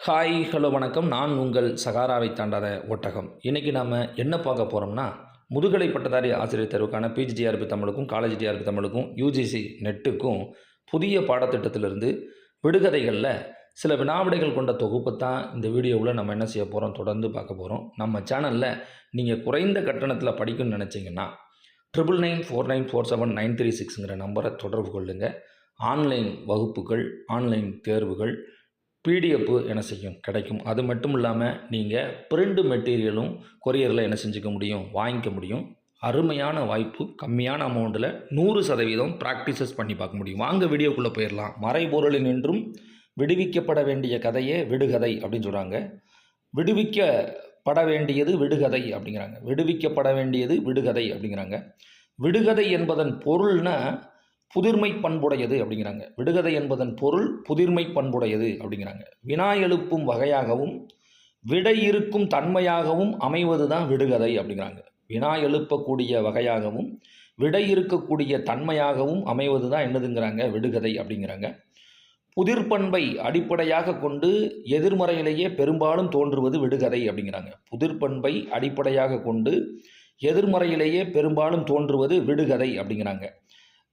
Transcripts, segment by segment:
Hi hello வணக்கம். நான் உங்கள் சகாராவை தாண்டாத ஒட்டகம். இன்றைக்கி நாம் என்ன பார்க்க போகிறோம்னா முதுகலை பட்டதாரி ஆசிரியர் தேர்வுக்கான பிஜிடிஆர்பி தமிழுக்கும் காலேஜ் டிஆர்பி தமிழுக்கும் யூஜிசி நெட்டுக்கும் புதிய பாடத்திட்டத்திலிருந்து விடுகதைகளில் சில வினாவிடைகள் கொண்ட தொகுப்பை தான் இந்த வீடியோவில் நம்ம என்ன செய்ய போகிறோம் தொடர்ந்து பார்க்க போகிறோம் நம்ம சேனலில் நீங்கள் குறைந்த கட்டணத்தில் படிக்கணும்னு நினச்சிங்கன்னா triple nine four nine four seven nine three சிக்ஸுங்கிற நம்பரை தொடர்பு கொள்ளுங்கள் ஆன்லைன் வகுப்புகள் ஆன்லைன் தேர்வுகள் பிடிஎஃப் என்ன செய்யும்? கிடைக்கும். அது மட்டும் இல்லாமல் நீங்கள் பிரிண்ட் மெட்டீரியலும் கொரியரில் என்ன செஞ்சுக்க முடியும்? வாங்கிக்க முடியும். அருமையான வாய்ப்பு. கம்மியான அமௌண்ட்டில் நூறு சதவீதம் ப்ராக்டிசஸ் பண்ணி பார்க்க முடியும். வாங்க வீடியோக்குள்ளே போயிடலாம் மறைபொருளின் என்றும் விடுவிக்கப்பட வேண்டிய கதையே விடுகதை அப்படின்னு சொல்கிறாங்க விடுவிக்கப்பட வேண்டியது விடுகதை அப்படிங்கிறாங்க. விடுவிக்கப்பட வேண்டியது விடுகதை அப்படிங்கிறாங்க. விடுகதை என்பதன் பொருள்னால் புதிர்மை பண்புடையது அப்படிங்கிறாங்க. விடுகதை என்பதன் பொருள் புதிர்மை பண்புடையது அப்படிங்கிறாங்க. வினா எழுப்பும் வகையாகவும் விடை இருக்கும் தன்மையாகவும் அமைவது தான் விடுகதை அப்படிங்கிறாங்க. வினா எழுப்பக்கூடிய வகையாகவும் விடை இருக்கக்கூடிய தன்மையாகவும் அமைவது தான் என்னதுங்கிறாங்க விடுகதை அப்படிங்கிறாங்க. புதிர்பண்பை அடிப்படையாக கொண்டு எதிர்மறையிலேயே பெரும்பாலும் தோன்றுவது விடுகதை அப்படிங்கிறாங்க. புதிர்பண்பை அடிப்படையாக கொண்டு எதிர்மறையிலேயே பெரும்பாலும் தோன்றுவது விடுகதை அப்படிங்கிறாங்க.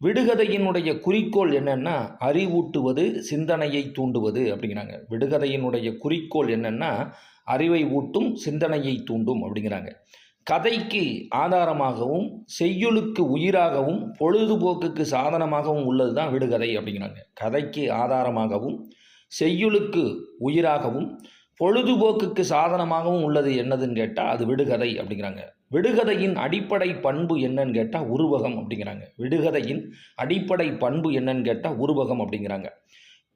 விடுகதையினுடைய குறிக்கோள் என்னென்னா அறிவூட்டுவது சிந்தனையை தூண்டுவது அப்படிங்கிறாங்க. விடுகதையினுடைய குறிக்கோள் என்னென்னா அறிவை ஊட்டும் சிந்தனையை தூண்டும் அப்படிங்கிறாங்க. கதைக்கு ஆதாரமாகவும் செய்யுளுக்கு உயிராகவும் பொழுதுபோக்குக்கு சாதனமாகவும் உள்ளது தான் விடுகதை அப்படிங்கிறாங்க. கதைக்கு ஆதாரமாகவும் செய்யுளுக்கு உயிராகவும் பொழுதுபோக்குக்கு சாதனமாகவும் உள்ளது என்னதுன்னு கேட்டால் அது விடுகதை அப்படிங்கிறாங்க. விடுகதையின் அடிப்படை பண்பு என்னன்னு கேட்டால் உருவகம் அப்படிங்கிறாங்க. விடுகதையின் அடிப்படை பண்பு என்னன்னு கேட்டால் உருவகம் அப்படிங்கிறாங்க.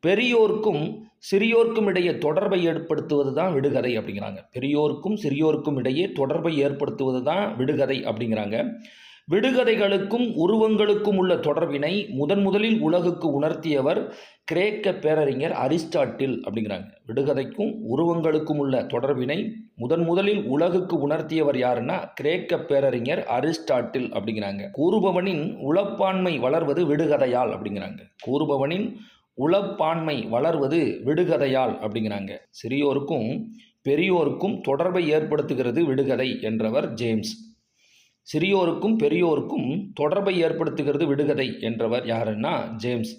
பெரியோர்க்கும் சிறியோர்க்கும் இடையே தொடர்பை ஏற்படுத்துவது தான் விடுகதை அப்படிங்கிறாங்க. பெரியோர்க்கும் சிறியோர்க்கும் இடையே தொடர்பை ஏற்படுத்துவது தான் விடுகதை அப்படிங்கிறாங்க. விடுகதைகளுக்கும் உருவங்களுக்கும் உள்ள தொடர்பினை முதன் முதலில் உலகுக்கு உணர்த்தியவர் கிரேக்க பேரறிஞர் அரிஸ்டாட்டில் அப்படிங்கிறாங்க. விடுகதைக்கும் உருவங்களுக்கும் உள்ள தொடர்பினை முதன் முதலில் உலகுக்கு உணர்த்தியவர் யாருன்னா கிரேக்க பேரறிஞர் அரிஸ்டாட்டில் அப்படிங்கிறாங்க. கூறுபவனின் உளப்பான்மை வளர்வது விடுகதையால் அப்படிங்கிறாங்க. கூறுபவனின் உளப்பான்மை வளர்வது விடுகதையால் அப்படிங்கிறாங்க. சிறியோருக்கும் பெரியோருக்கும் தொடர்பை ஏற்படுத்துகிறது விடுகதை என்றவர் ஜேம்ஸ். சிறியோருக்கும் பெரியோருக்கும் தொடர்பை ஏற்படுத்துகிறது விடுகதை என்றவர் யாருன்னா ஜேம்ஸ்.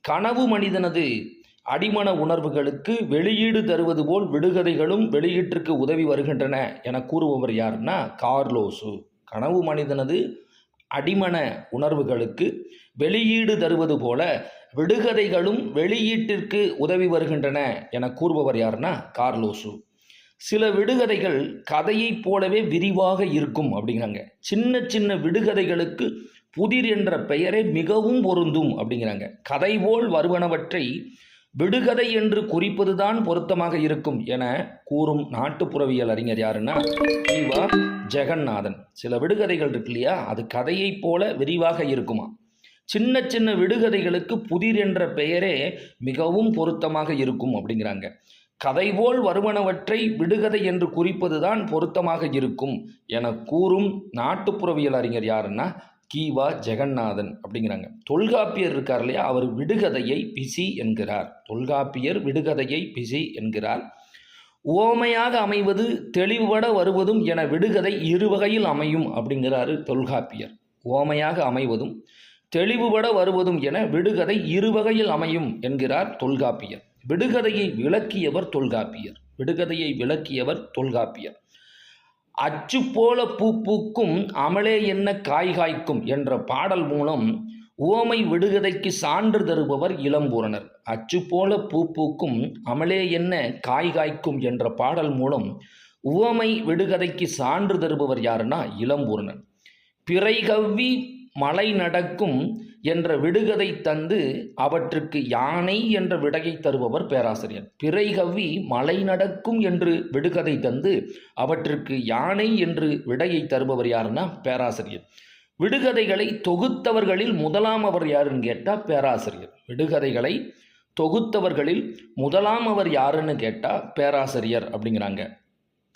கனவு மனிதனது அடிமன உணர்வுகளுக்கு வெளியீடு தருவது போல் விடுகதைகளும் வெளியீட்டிற்கு உதவி வருகின்றன என கூறுபவர் யாருன்னா கார்லோசு. கனவு மனிதனது அடிமன உணர்வுகளுக்கு வெளியீடு தருவது போல விடுகதைகளும் வெளியீட்டிற்கு உதவி வருகின்றன என கூறுபவர் யாருன்னா கார்லோசு. சில விடுகதைகள் கதையைப் போலவே விரிவாக இருக்கும் அப்படிங்கிறாங்க. சின்ன சின்ன விடுகதைகளுக்கு புதிர் என்ற பெயரே மிகவும் பொருந்தும் அப்படிங்கிறாங்க. கதை போல் வருவனவற்றை விடுகதை என்று குறிப்பதுதான் பொருத்தமாக இருக்கும் என கூறும் நாட்டுப்புறவியல் அறிஞர் யாருன்னா ஜீவா ஜெகநாதன். சில விடுகதைகள் இருக்கு இல்லையா? அது கதையைப் போல விரிவாக இருக்குமா? சின்ன சின்ன விடுகதைகளுக்கு புதிர் என்ற பெயரே மிகவும் பொருத்தமாக இருக்கும் அப்படிங்கிறாங்க. கதை போல் வருவனவற்றை விடுகதை என்று குறிப்பதுதான் பொருத்தமாக இருக்கும் என கூறும் நாட்டுப்புறவியல் அறிஞர் யாருன்னா கீவா ஜெகநாதன் அப்படிங்கிறாங்க. தொல்காப்பியர் இருக்கார் இல்லையா? அவர் விடுகதையை பிசி என்கிறார். தொல்காப்பியர் விடுகதையை பிசி என்கிறார். ஓமையாக அமைவது தெளிவுபட வருவதும் என விடுகதை இரு வகையில் அமையும் அப்படிங்கிறாரு தொல்காப்பியர். ஓமையாக அமைவதும் தெளிவுபட வருவதும் என விடுகதை இரு வகையில் அமையும் என்கிறார் தொல்காப்பியர். விடுகதையை விளக்கியவர் தொல்காப்பியர். விடுகதையை விளக்கியவர் தொல்காப்பியர். அச்சு போல பூ பூக்கும் அமலே என்ன காய் காய்க்கும் என்ற பாடல் மூலம் உவமை விடுகதைக்கு சான்று தருபவர் இளம்பூரணர். அச்சு போல பூ பூக்கும் அமலே என்ன காய் காய்க்கும் என்ற பாடல் மூலம் உவமை விடுகதைக்கு சான்று தருபவர் யாருன்னா இளம்பூரணர். பிறை கவ்வி மலை நடக்கும் என்ற விடுகதை தந்து அவற்றுக்கு யானை என்ற விடையை தருபவர் பேராசிரியர். பிறை கவ்வி மலை நடக்கும் என்று விடுகதை தந்து அவற்றுக்கு யானை என்று விடையை தருபவர் யாருன்னா பேராசிரியர். விடுகதைகளை தொகுத்தவர்களில் முதலாம் அவர் யாருன்னு கேட்டால் பேராசிரியர். விடுகதைகளை தொகுத்தவர்களில் முதலாம் அவர் யாருன்னு கேட்டால் பேராசிரியர் அப்படிங்கிறாங்க.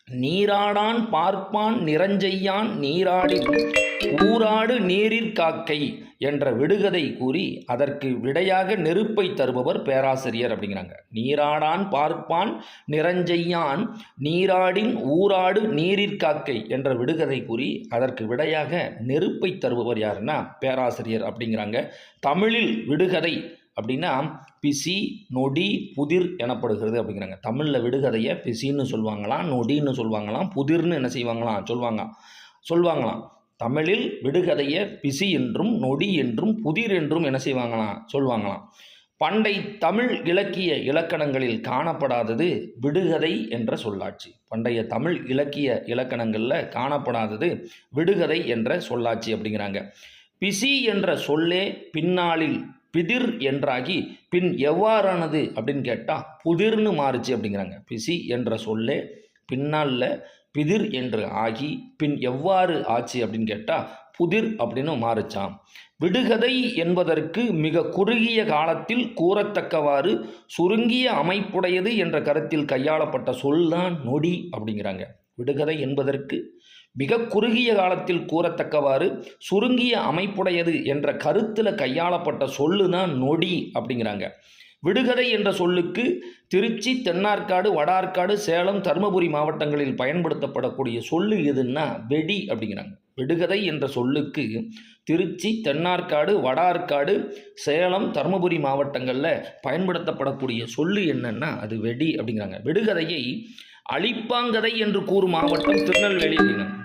நீராடான் பார்ப்பான் நிறஞ்செய்யான் நீராடி ஊராடு நீரிற்காக்கை என்ற விடுகதை கூறி அதற்கு விடையாக நெருப்பை தருபவர் பேராசிரியர் அப்படிங்கிறாங்க. நீராடான் பார்ப்பான் நிறஞ்செய்யான் நீராடின் ஊராடு நீரிற்காக்கை என்ற விடுகதை கூறி அதற்கு விடையாக நெருப்பை தருபவர் யாருன்னா பேராசிரியர் அப்படிங்கிறாங்க. தமிழில் விடுகதை அப்படின்னா பிசி நொடி புதிர் எனப்படுகிறது அப்படிங்கிறாங்க. தமிழில் விடுகதையை பிசின்னு சொல்லுவாங்களாம் நொடின்னு சொல்லுவாங்களாம் புதிர்னு என்ன செய்வாங்களாம் சொல்லுவாங்க சொல்லுவாங்களாம் தமிழில் விடுகதையை பிசி என்றும் நொடி என்றும் புதிர் என்றும் என்ன செய்வாங்களாம் சொல்லுவாங்களாம் பண்டை தமிழ் இலக்கிய இலக்கணங்களில் காணப்படாதது விடுகதை என்ற சொல்லாட்சி. பண்டைய தமிழ் இலக்கிய இலக்கணங்களில் காணப்படாதது விடுகதை என்ற சொல்லாட்சி அப்படிங்கிறாங்க. பிசி என்ற சொல்லே பின்னாளில் பிதிர் என்றாகி பின் எவ்வாறானது அப்படின்னு கேட்டால் புதிர்னு மாறுச்சு அப்படிங்கிறாங்க. பிசி என்ற சொல்லே பின்னாளில் பிதிர் என்று ஆகி பின் எவ்வாறு ஆச்சு அப்படின்னு கேட்டால் புதிர் அப்படின்னு மாறுச்சாம். விடுகதை என்பதற்கு மிக குறுகிய காலத்தில் கூறத்தக்கவாறு சுருங்கிய அமைப்புடையது என்ற கருத்தில் கையாளப்பட்ட சொல்தான் நொடி அப்படிங்கிறாங்க. விடுகதை என்பதற்கு மிக குறுகிய காலத்தில் கூறத்தக்கவாறு சுருங்கிய அமைப்புடையது என்ற கருத்தில் கையாளப்பட்ட சொல்லு தான் நொடி அப்படிங்கிறாங்க. விடுகதை என்ற சொல்லுக்கு திருச்சி தென்னார்காடு வடார்காடு சேலம் தருமபுரி மாவட்டங்களில் பயன்படுத்தப்படக்கூடிய சொல்லு எதுன்னா வெடி அப்படிங்கிறாங்க. விடுகதை என்ற சொல்லுக்கு திருச்சி தென்னார்காடு வடார்காடு சேலம் தருமபுரி மாவட்டங்களில் பயன்படுத்தப்படக்கூடிய சொல்லு என்னன்னா அது வெடி அப்படிங்கிறாங்க. விடுகதையை அழிப்பாங்கதை என்று கூறும் மாவட்டம் திருநெல்வேலி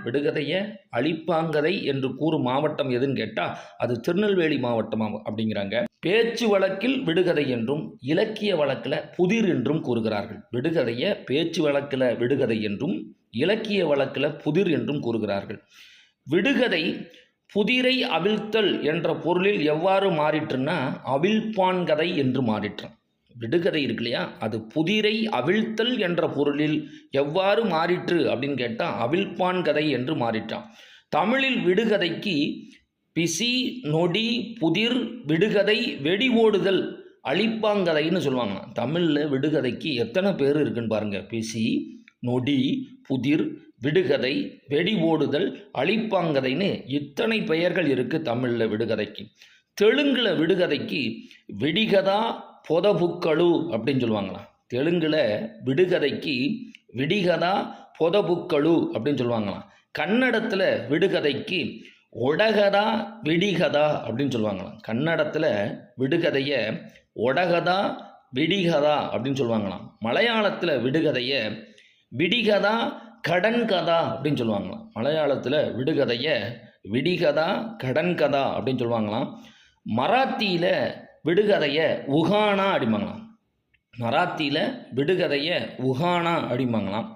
விடுகதையை அழிப்பாங்கதை என்று கூறும் மாவட்டம் எதுன்னு கேட்டால் அது திருநெல்வேலி மாவட்டம் அப்படிங்கிறாங்க. பேச்சு வழக்கில் விடுகதை என்றும் இலக்கிய வழக்கில் புதிர் என்றும் கூறுகிறார்கள். விடுகதையை பேச்சு வழக்கில் விடுகதை என்றும் இலக்கிய வழக்கில் புதிர் என்றும் கூறுகிறார்கள். விடுகதை புதிரை அவிழ்த்தல் என்ற பொருளில் எவ்வாறு மாறிட்டுன்னா அவிழ்ப்பான் கதை என்று மாறிட்டான். விடுகதை இருக்கு இல்லையா அது புதிரை அவிழ்த்தல் என்ற பொருளில் எவ்வாறு மாறிற்று அப்படின்னு கேட்டால் அவிழ்ப்பான் கதை என்று மாறிட்டான். தமிழில் விடுகதைக்கு பிசி நொடி புதிர் விடுகதை வெடி ஓடுதல் அழிப்பாங்கதைன்னு சொல்லுவாங்க. தமிழில் விடுகதைக்கு எத்தனை பேர் இருக்குன்னு பாருங்கள் பிசி நொடி புதிர் விடுகதை வெடி ஓடுதல் அழிப்பாங்கதைன்னு இத்தனை பெயர்கள் இருக்குது தமிழில் விடுகதைக்கு. தெலுங்கில் விடுகதைக்கு விடிகதா பொதபுக்களு அப்படின்னு சொல்லுவாங்களாம் தெலுங்கில் விடுகதைக்கு விடிகதா பொதபுக்களு அப்படின்னு சொல்லுவாங்களாம் கன்னடத்தில் விடுகதைக்கு ஒடகதா விடிகதா அப்படின்னு சொல்லுவாங்களாம். கன்னடத்தில் விடுகதையை ஒடகதா விடிகதா அப்படின்னு சொல்லுவாங்களாம். மலையாளத்தில் விடுகதையை விடிகதா கடன் கதா அப்படின்னு சொல்லுவாங்களாம். மலையாளத்தில் விடுகதையை விடிகதா கடன் கதா அப்படின்னு சொல்லுவாங்களாம். மராத்தியில் விடுகதையை உகானா அடிமாங்களாம் மராத்தியில் விடுகதையை உகானா அடிமாங்களாம்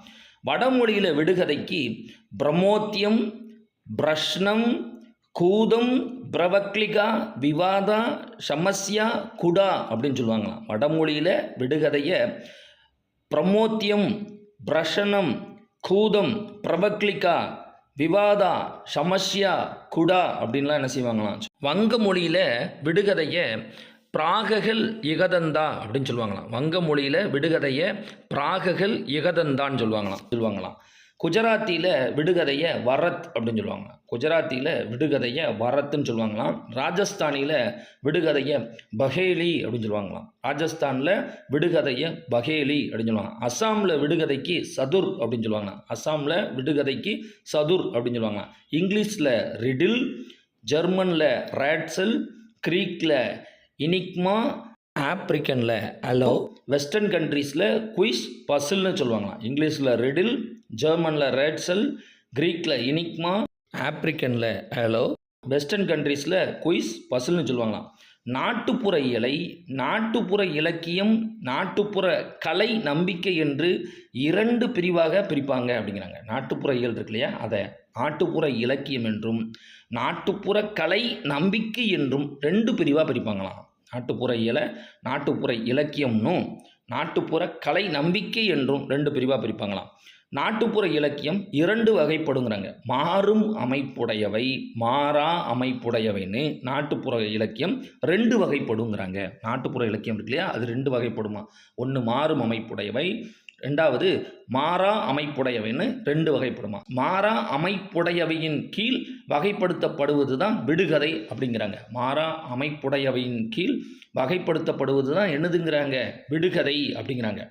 வடமொழியில் விடுகதைக்கு பிரமோத்தியம் பிரஷ்னம் கூதம் பிரவக்லிகா விவாதா சமஸ்யா குடா அப்படின்னு சொல்லுவாங்களாம். வடமொழியில் விடுகதையை பிரமோத்தியம் பிரஷனம் கூதம் பிரபக்லிகா விவாதா சமஸ்யா குடா அப்படின்லாம் என்ன செய்வாங்களாம்? வங்க மொழியில் விடுகதையை பிராககள் இகதந்தா அப்படின்னு சொல்லுவாங்களாம். வங்க மொழியில் விடுகதையை பிராககள் இகதந்தான்னு சொல்லுவாங்களாம். சொல்லுவாங்களாம். குஜராத்தியில் விடுகதையை வரத் அப்படின்னு சொல்லுவாங்க. குஜராத்தியில் விடுகதையை வரத்துன்னு சொல்லுவாங்களாம். ராஜஸ்தானியில் விடுகதையை பஹேலி அப்படின்னு சொல்லுவாங்களாம். ராஜஸ்தானில் விடுகதையை பஹேலி அப்படின்னு சொல்லுவாங்க. அஸ்ஸாமில் விடுகதைக்கு சதுர் அப்படின்னு சொல்லுவாங்களாம் அஸ்ஸாமில் விடுகதைக்கு சதுர் அப்படின்னு சொல்லுவாங்க. இங்கிலீஷில் ரிடில் ஜெர்மனில் ரேட்ஸல் க்ரீக்கில் இனிக்மா ஆப்ரிக்கனில் அலோ வெஸ்டர்ன் கண்ட்ரீஸில் குயிஸ் பசில்னு சொல்லுவாங்களாம். இங்கிலீஷில் ரிடில் ஜெர்மனில் ரேட்சல் க்ரீக்கில் இனிக்மா ஆப்ரிக்கனில் ஹலோ வெஸ்டர்ன் கண்ட்ரீஸில் குயிஸ் பசில்னு சொல்லுவாங்களாம். நாட்டுப்புற இலை நாட்டுப்புற இலக்கியம் நாட்டுப்புற கலை நம்பிக்கை என்று இரண்டு பிரிவாக பிரிப்பாங்க அப்படிங்கிறாங்க. நாட்டுப்புற இயல் இருக்கு இல்லையா? அதை நாட்டுப்புற இலக்கியம் என்றும் நாட்டுப்புற கலை நம்பிக்கை என்றும் ரெண்டு பிரிவாக பிரிப்பாங்களாம். நாட்டுப்புற இயலை நாட்டுப்புற இலக்கியம்னும் நாட்டுப்புற கலை நம்பிக்கை என்றும் ரெண்டு பிரிவாக பிரிப்பாங்களாம். நாட்டுப்புற இலக்கியம் இரண்டு வகைப்படுங்கிறாங்க. மாறும் அமைப்புடையவை மாறா அமைப்புடையவைன்னு நாட்டுப்புற இலக்கியம் ரெண்டு வகைப்படுங்கிறாங்க. நாட்டுப்புற இலக்கியம் இருக்கு இல்லையா? அது ரெண்டு வகைப்படுமா? ஒன்று மாறும் அமைப்புடையவை ரெண்டாவது மாறா அமைப்புடையவைன்னு ரெண்டு வகைப்படுமா? மாறா அமைப்புடையவையின் கீழ் வகைப்படுத்தப்படுவது தான் விடுகதை அப்படிங்கிறாங்க. மாறா அமைப்புடையவையின் கீழ் வகைப்படுத்தப்படுவது தான் என்னதுங்கிறாங்க? விடுகதை அப்படிங்கிறாங்க.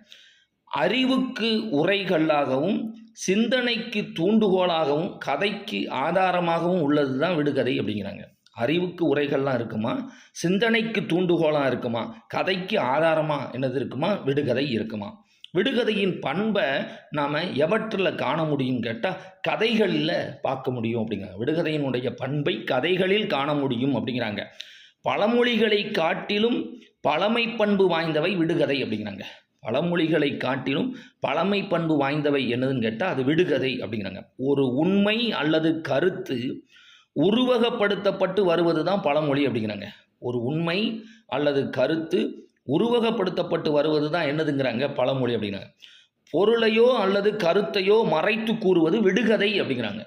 அறிவுக்கு உரைகளாகவும் சிந்தனைக்கு தூண்டுகோலாகவும் கதைக்கு ஆதாரமாகவும் உள்ளது தான் விடுகதை அப்படிங்கிறாங்க. அறிவுக்கு உரைகள்லாம் இருக்குமா? சிந்தனைக்கு தூண்டுகோலாக இருக்குமா? கதைக்கு ஆதாரமாக என்னது இருக்குமா? விடுகதை இருக்குமா? விடுகதையின் பண்பை நாம் எவற்றில் காண முடியும் கேட்டால் கதைகளில் பார்க்க முடியும் அப்படிங்கிறாங்க. விடுகதையினுடைய பண்பை கதைகளில் காண முடியும் அப்படிங்கிறாங்க. பழமொழிகளை காட்டிலும் பழமை பண்பு வாய்ந்தவை விடுகதை அப்படிங்கிறாங்க. பழமொழிகளை காட்டிலும் பழமை பண்பு வாய்ந்தவை என்னதுன்னு கேட்டால் அது விடுகதை அப்படிங்கிறாங்க. ஒரு உண்மை அல்லது கருத்து உருவகப்படுத்தப்பட்டு வருவது தான் பழமொழி அப்படிங்கிறாங்க. ஒரு உண்மை அல்லது கருத்து உருவகப்படுத்தப்பட்டு வருவது தான் என்னதுங்கிறாங்க பழமொழி அப்படிங்கிறாங்க. பொருளையோ அல்லது கருத்தையோ மறைத்து கூறுவது விடுகதை அப்படிங்கிறாங்க.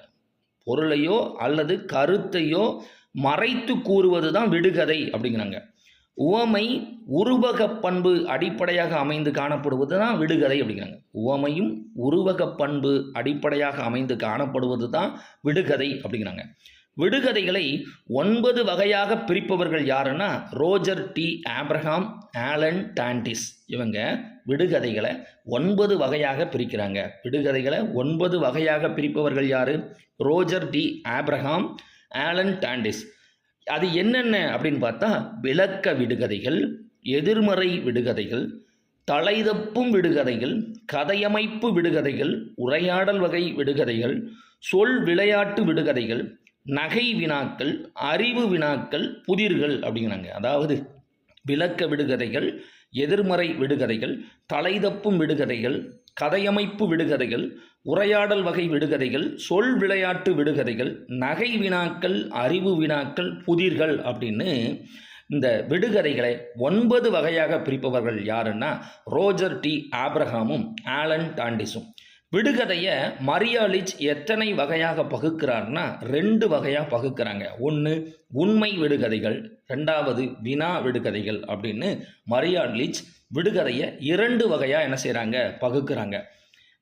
பொருளையோ அல்லது கருத்தையோ மறைத்து கூறுவது தான் விடுகதை அப்படிங்கிறாங்க. உவமை உருவக பண்பு அடிப்படையாக அமைந்து காணப்படுவது தான் விடுகதை அப்படிங்கிறாங்க. உவமையும் உருவக பண்பு அடிப்படையாக அமைந்து காணப்படுவது தான் விடுகதை அப்படிங்கிறாங்க. விடுகதைகளை ஒன்பது வகையாக பிரிப்பவர்கள் யாருன்னா Roger D. Abraham Alan Dundes. இவங்க விடுகதைகளை ஒன்பது வகையாக பிரிக்கிறாங்க. விடுகதைகளை ஒன்பது வகையாக பிரிப்பவர்கள் யார்? Roger D. Abraham Alan Dundes. அது என்னென்ன அப்படின்னு பார்த்தா விளக்க விடுகதைகள் எதிர்மறை விடுகதைகள் தலைதப்பும் விடுகதைகள் கதையமைப்பு விடுகதைகள் உரையாடல் வகை விடுகதைகள் சொல் விளையாட்டு விடுகதைகள் நகை வினாக்கள் அறிவு வினாக்கள் புதிர்கள் அப்படிங்கிறாங்க. அதாவது விளக்க விடுகதைகள் எதிர்மறை விடுகதைகள் தலைதப்பும் விடுகதைகள் கதையமைப்பு விடுகதைகள் உரையாடல் வகை விடுகதைகள் சொல் விளையாட்டு விடுகதைகள் நகை வினாக்கள் அறிவு வினாக்கள் புதிர்கள் அப்படின்னு இந்த விடுகதைகளை ஒன்பது வகையாக பிரிப்பவர்கள் யாருன்னா ரோஜர் டி. ஆப்ரஹாமும் ஆலன் டாண்டிஸும். விடுகதையை மரியாலிச் எத்தனை வகையாக பகுக்கிறார்னா ரெண்டு வகையாக பகுக்கிறாங்க. ஒன்று உண்மை விடுகதைகள் ரெண்டாவது வினா விடுகதைகள் அப்படின்னு மரியாலிச் விடுகதையை இரண்டு வகையாக என்ன செய்கிறாங்க பகுக்கிறாங்க.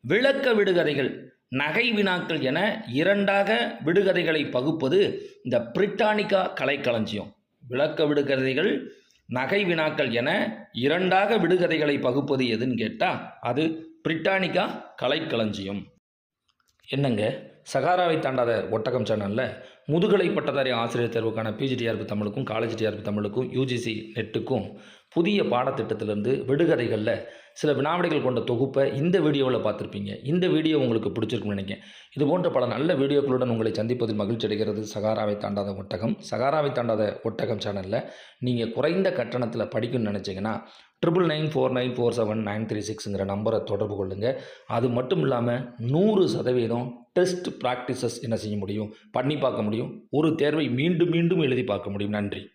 விளக்க விடுகதைகள் நகை வினாக்கள் என இரண்டாக விடுகதைகளை பகுப்பது இந்த பிரிட்டானிக்கா கலைக்களஞ்சியம். விளக்க விடுகதைகள் நகை வினாக்கள் என இரண்டாக விடுகதைகளை பகுப்பது எதுன்னு கேட்டால் அது பிரிட்டானிக்கா கலைக்களஞ்சியம். என்னங்க? சகாராவை தாண்டாத ஒட்டகம் சேனலில் முதுகலை பட்டதாரி ஆசிரியர் தேர்வுக்கான பிஜிடிஆர்பி தமிழுக்கும் காலேஜ் டிஆர்பி தமிழுக்கும் யூஜிசி நெட்டுக்கும் புதிய பாடத்திட்டத்திலிருந்து விடுகதைகளில் சில வினாவிடைகள் கொண்ட தொகுப்பை இந்த வீடியோவில் பார்த்துருப்பீங்க. இந்த வீடியோ உங்களுக்கு பிடிச்சிருக்கும்னு நினைக்கிறேன். இது போன்ற பல நல்ல வீடியோக்களுடன் உங்களை சந்திப்பதில் மகிழ்ச்சி அடைகிறது சகாராவை தாண்டாத ஒட்டகம் சகாராவை தாண்டாத ஒட்டகம் சேனலில். நீங்கள் குறைந்த கட்டணத்தில் படிக்கணும்னு நினச்சிங்கன்னா triple nine four nine four seven nine three சிக்ஸுங்கிற நம்பரை தொடர்பு கொள்ளுங்கள் அது மட்டும் இல்லாமல் நூறு சதவீதம் டெஸ்ட் ப்ராக்டிசஸ் என்ன செய்ய முடியும்? பண்ணி பார்க்க முடியும். ஒரு தேர்வை மீண்டும் மீண்டும் எழுதி பார்க்க முடியும். நன்றி.